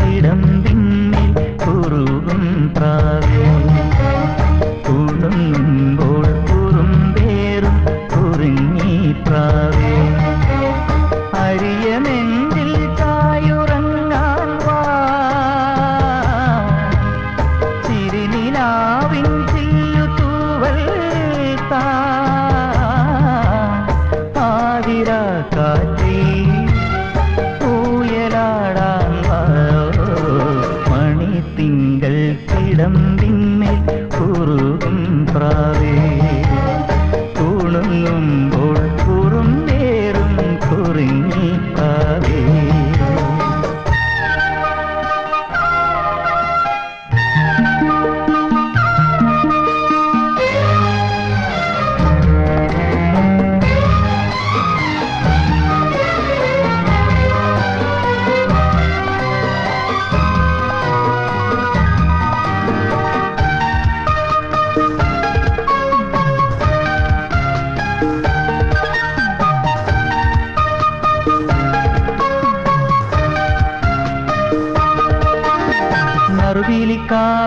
കിടമ്പിന്നിൽ കുറുകും പ്രാവേ കുടുങ്ങുമ്പോൾ കുറുമ്പേറും കുറുങ്ങി പ്രാവേ അരിയ നെഞ്ചിൽ കായുറങ്ങാൻ വാ. ചിരിനിലാവിൻ തൂവൽ താ. മണിത്തിങ്കൾ കിടമ്പിന്മേൽ കുറുകും പ്രാവേ.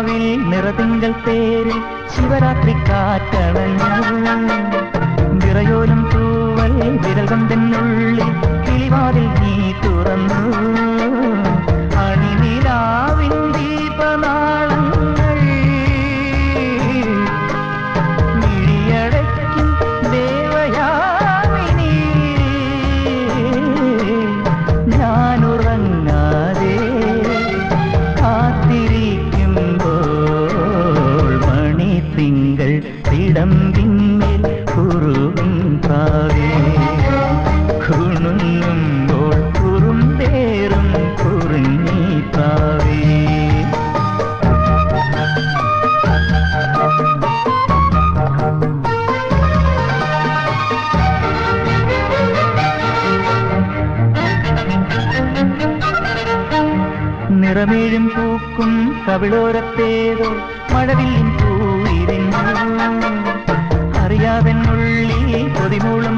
നറുവീലിക്കാവിൽ നിറതിങ്കൾ പേരിൽ ശിവരാത്രി കാറ്റണഞ്ഞു. നിറയോലും തൂവൽ വിരൽ കൊണ്ടെന്നുള്ളിൽ മണിത്തിങ്കൾ തിടമ്പിന്മേൽ കുറുകും പ്രാവേ കുണുങ്ങുമ്പോൾ കുറുമ്പേറും കുറുങ്ങി പ്രാവേ നിറമേഴും പൂക്കും കവിളോരത്തേതോ മഴവില്ലിൻ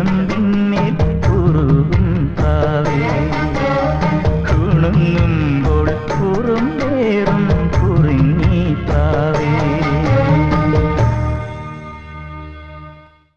വിലംബിൻ